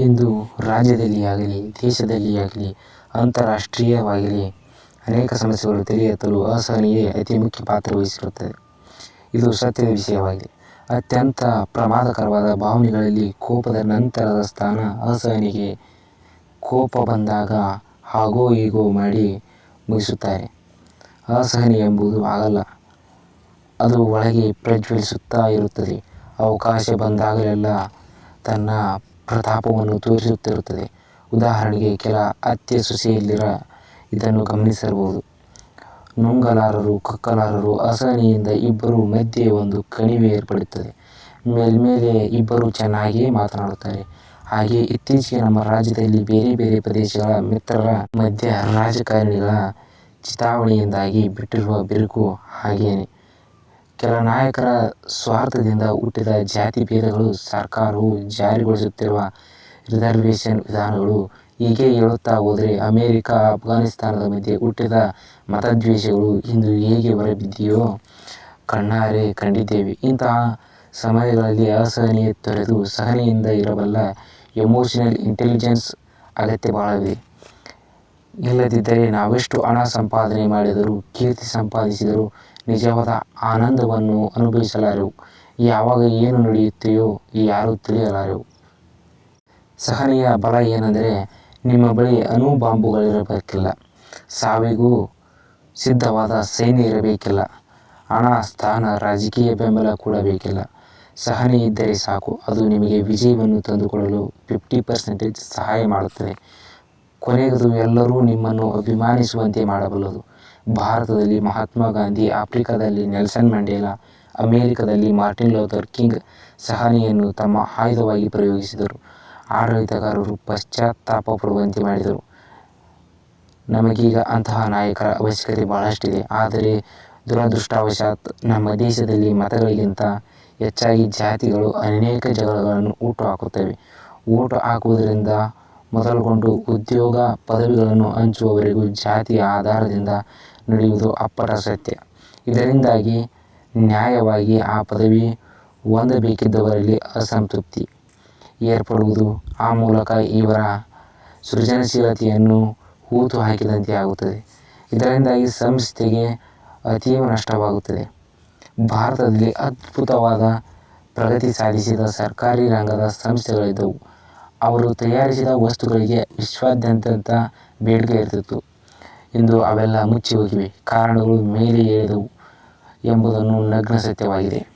ಇಂದು ರಾಜ್ಯದಲ್ಲಿ ಆಗಲಿ, ದೇಶದಲ್ಲಿ ಆಗಲಿ, ಅಂತಾರಾಷ್ಟ್ರೀಯವಾಗಲಿ ಅನೇಕ ಸಮಸ್ಯೆಗಳು ತಲೆಯೆತ್ತಲು ಅಸಹನೆಯೇ ಅತಿ ಮುಖ್ಯ ಪಾತ್ರ ವಹಿಸಿರುತ್ತದೆ. ಇದು ಸತ್ಯದ ವಿಷಯವಾಗಿದೆ. ಅತ್ಯಂತ ಪ್ರಮಾದಕರವಾದ ಭಾವನೆಗಳಲ್ಲಿ ಕೋಪದ ನಂತರದ ಸ್ಥಾನ ಅಸಹನೆಗೆ ಕೋಪ ಬಂದಾಗ ಹಾಗೋ ಹೀಗೋ ಮಾಡಿ ಮುಗಿಸುತ್ತಾರೆ. ಅಸಹನೆ ಎಂಬುದು ಆಗಲ್ಲ. ಅದು ಒಳಗೆ ಪ್ರಜ್ವಲಿಸುತ್ತಾ ಇರುತ್ತದೆ. ಅವಕಾಶ ಬಂದಾಗಲೆಲ್ಲ ತನ್ನ ಪ್ರತಾಪವನ್ನು ತೋರಿಸುತ್ತಿರುತ್ತದೆ. ಉದಾಹರಣೆಗೆ, ಕೆಲ ಅತ್ತೆ ಸೊಸೆಯಲ್ಲಿರ ಇದನ್ನು ಗಮನಿಸಿರಬಹುದು ನುಂಗಲಾರರು, ಕಕ್ಕಲಾರರು, ಅಸಹನೆಯಿಂದ ಇಬ್ಬರು ಮಧ್ಯೆ ಒಂದು ಕಣಿವೆ ಏರ್ಪಡುತ್ತದೆ. ಮೇಲ್ಮೇಲೆ ಇಬ್ಬರು ಚೆನ್ನಾಗಿಯೇ ಮಾತನಾಡುತ್ತಾರೆ. ಹಾಗೆ ಇತ್ತೀಚೆಗೆ ನಮ್ಮ ರಾಜ್ಯದಲ್ಲಿ ಬೇರೆ ಬೇರೆ ಪ್ರದೇಶಗಳ ಮಿತ್ರರ ಮಧ್ಯ ರಾಜಕಾರಣಿಗಳ ಚಿತಾವಣೆಯಿಂದಾಗಿ ಬಿಟ್ಟಿರುವ ಬಿರುಕು ಹಾಗೇನೆ. ಕೆಲ ನಾಯಕರ ಸ್ವಾರ್ಥದಿಂದ ಹುಟ್ಟಿದ ಜಾತಿ ಭೇದಗಳು ಸರ್ಕಾರವು ಜಾರಿಗೊಳಿಸುತ್ತಿರುವ ರಿಸರ್ವೇಷನ್ ವಿಧಾನಗಳು ಹೀಗೆ ಹೇಳುತ್ತಾ ಹೋದರೆ ಅಮೆರಿಕ, ಅಫ್ಘಾನಿಸ್ತಾನದ ಮಧ್ಯೆ ಹುಟ್ಟಿದ ಮತದ್ವೇಷಗಳು ಇಂದು ಹೇಗೆ ಹೊರಬಿದ್ದಿವೆಯೋ ಕಣ್ಣಾರೆ ಕಂಡಿದ್ದೇವೆ. ಇಂತಹ ಸಮಯಗಳಲ್ಲಿ ಅಸಹನೆ ತೊರೆದು ಸಹನೆಯಿಂದ ಇರಬಲ್ಲ ಎಮೋಷನಲ್ ಇಂಟೆಲಿಜೆನ್ಸ್ ಅಗತ್ಯ ಬಹಳವಿದೆ ಇಲ್ಲದಿದ್ದರೆ ನಾವೆಷ್ಟು ಹಣ ಸಂಪಾದನೆ ಮಾಡಿದರೂ, ಕೀರ್ತಿ ಸಂಪಾದಿಸಿದರೂ ನಿಜವಾದ ಆನಂದವನ್ನು ಅನುಭವಿಸಲಾರೆವು ಯಾವಾಗ ಏನು ನಡೆಯುತ್ತೆಯೋ ಯಾರೂ ತಿಳಿಯಲಾರೆವು ಸಹನೆಯ ಬಲ ಏನೆಂದರೆ ನಿಮ್ಮ ಬಳಿ ಅನು ಬಾಂಬುಗಳಿರಬೇಕಿಲ್ಲ ಸಾವಿಗೂ ಸಿದ್ಧವಾದ ಸೇನೆ ಇರಬೇಕಿಲ್ಲ. ಹಣ ಸ್ಥಾನ ರಾಜಕೀಯ ಬೆಂಬಲ ಕೂಡ ಬೇಕಿಲ್ಲ ಸಹನೆ ಇದ್ದರೆ ಸಾಕು. ಅದು ನಿಮಗೆ ವಿಜಯವನ್ನು ತಂದುಕೊಡಲು ಫಿಫ್ಟಿ ಪರ್ಸೆಂಟೇಜ್ ಸಹಾಯ ಮಾಡುತ್ತದೆ. ಕೊನೆಗದು ಎಲ್ಲರೂ ನಿಮ್ಮನ್ನು ಅಭಿಮಾನಿಸುವಂತೆ ಮಾಡಬಲ್ಲದು. ಭಾರತದಲ್ಲಿ ಮಹಾತ್ಮ ಗಾಂಧಿ, ಆಫ್ರಿಕಾದಲ್ಲಿ ನೆಲ್ಸನ್ ಮಂಡೇಲಾ ಅಮೆರಿಕದಲ್ಲಿ ಮಾರ್ಟಿನ್ ಲೂಥರ್ ಕಿಂಗ್ ಸಹನೆಯನ್ನು ತಮ್ಮ ಆಯುಧವಾಗಿ ಪ್ರಯೋಗಿಸಿದರು. ಆಡಳಿತಗಾರರು ಪಶ್ಚಾತ್ತಾಪ ಪಡುವಂತೆ ಮಾಡಿದರು. ನಮಗೀಗ ಅಂತಹ ನಾಯಕರ ಅವಶ್ಯಕತೆ ಬಹಳಷ್ಟಿದೆ. ಆದರೆ ದುರದೃಷ್ಟವಶಾತ್ ನಮ್ಮ ದೇಶದಲ್ಲಿ ಮತಗಳಿಗಿಂತ ಹೆಚ್ಚಾಗಿ ಜಾತಿಗಳು ಅನೇಕ ಜಗಳಗಳನ್ನು ಹುಟ್ಟು ಹಾಕುತ್ತವೆ. ಓಟು ಹಾಕುವುದರಿಂದ ಮೊದಲುಗೊಂಡು ಉದ್ಯೋಗ ಪದವಿಗಳನ್ನು ಹಂಚುವವರೆಗೂ ಜಾತಿಯ ಆಧಾರದಿಂದ ನಡೆಯುವುದು ಅಪ್ಪಟ ಸತ್ಯ. ಇದರಿಂದಾಗಿ ನ್ಯಾಯವಾಗಿ ಆ ಪದವಿ ಹೊಂದಬೇಕಿದ್ದವರಲ್ಲಿ ಅಸಂತೃಪ್ತಿ ಏರ್ಪಡುವುದು ಆ ಮೂಲಕ ಇವರ ಸೃಜನಶೀಲತೆಯನ್ನು ಹೂತು ಹಾಕಿದಂತೆ ಆಗುತ್ತದೆ. ಇದರಿಂದಾಗಿ ಸಂಸ್ಥೆಗೆ ಅತೀವ ನಷ್ಟವಾಗುತ್ತದೆ. ಭಾರತದಲ್ಲಿ ಅದ್ಭುತವಾದ ಪ್ರಗತಿ ಸಾಧಿಸಿದ ಸರ್ಕಾರಿ ರಂಗದ ಸಂಸ್ಥೆಗಳಿದ್ದವು. ಅವರು ತಯಾರಿಸಿದ ವಸ್ತುಗಳಿಗೆ ವಿಶ್ವಾದ್ಯಂತ ಬೇಡಿಕೆ ಇರ್ತಿತ್ತು ಇಂದು ಅವೆಲ್ಲ ಮುಚ್ಚಿ ಹೋಗಿವೆ. ಕಾರಣಗಳು ಮೇಲೆ ಹೇಳಿದವು ಎಂಬುದನ್ನು ನಗ್ನ ಸತ್ಯವಾಗಿದೆ.